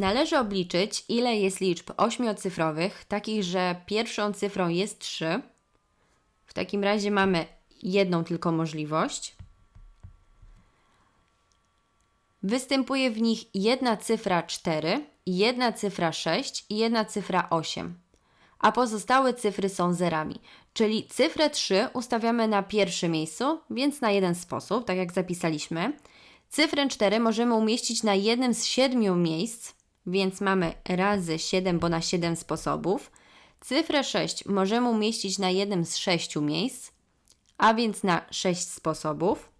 Należy obliczyć, ile jest liczb ośmiocyfrowych, takich, że pierwszą cyfrą jest 3. W takim razie mamy jedną tylko możliwość. Występuje w nich jedna cyfra 4, jedna cyfra 6 i jedna cyfra 8, a pozostałe cyfry są zerami. Czyli cyfrę 3 ustawiamy na pierwszym miejscu, więc na jeden sposób, tak jak zapisaliśmy. Cyfrę 4 możemy umieścić na jednym z siedmiu miejsc, więc mamy razy 7, bo na 7 sposobów. Cyfrę 6 możemy umieścić na jednym z sześciu miejsc, a więc na 6 sposobów.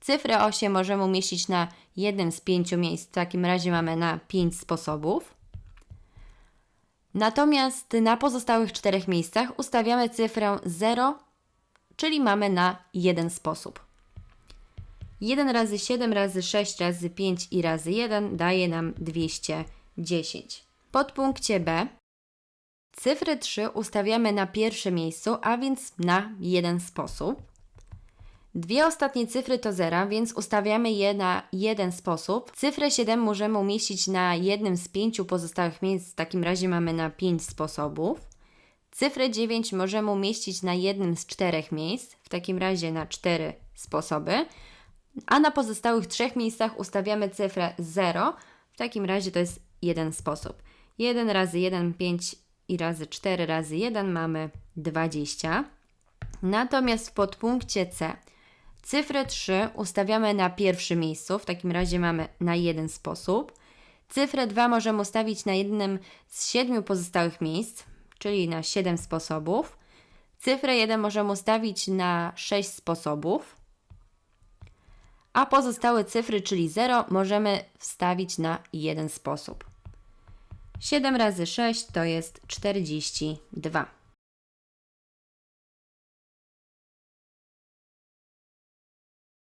Cyfrę 8 możemy umieścić na jednym z pięciu miejsc, w takim razie mamy na 5 sposobów. Natomiast na pozostałych czterech miejscach ustawiamy cyfrę 0, czyli mamy na jeden sposób. 1 razy 7 razy 6 razy 5 i razy 1 daje nam 210. W podpunkcie B cyfrę 3 ustawiamy na pierwszym miejscu, a więc na jeden sposób. Dwie ostatnie cyfry to zera, więc ustawiamy je na jeden sposób. Cyfrę 7 możemy umieścić na jednym z pięciu pozostałych miejsc, w takim razie mamy na 5 sposobów. Cyfrę 9 możemy umieścić na jednym z czterech miejsc, w takim razie na 4 sposoby. A na pozostałych trzech miejscach ustawiamy cyfrę 0, w takim razie to jest jeden sposób. 1 razy 1, 5 i razy 4 razy 1 mamy 20. Natomiast w podpunkcie C cyfrę 3 ustawiamy na pierwszym miejscu, w takim razie mamy na jeden sposób. Cyfrę 2 możemy ustawić na jednym z siedmiu pozostałych miejsc, czyli na 7 sposobów. Cyfrę 1 możemy ustawić na 6 sposobów, a pozostałe cyfry, czyli 0, możemy wstawić na jeden sposób. 7 razy 6 to jest 42.